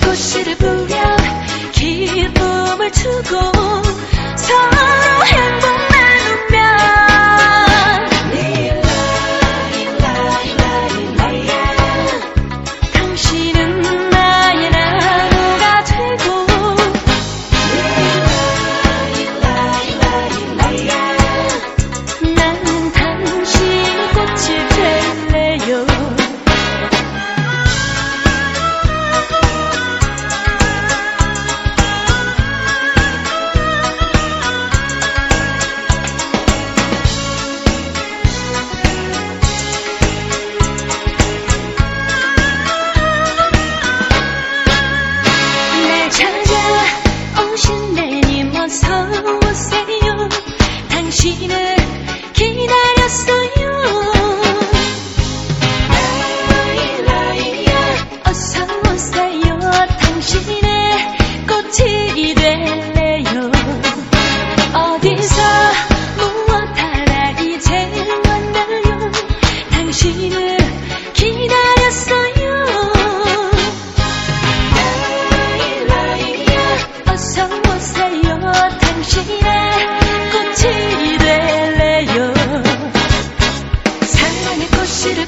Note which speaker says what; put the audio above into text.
Speaker 1: 꽃씨를 뿌려 기쁨을 주고 서로 꽃이 될래요? 사랑의 꽃씨를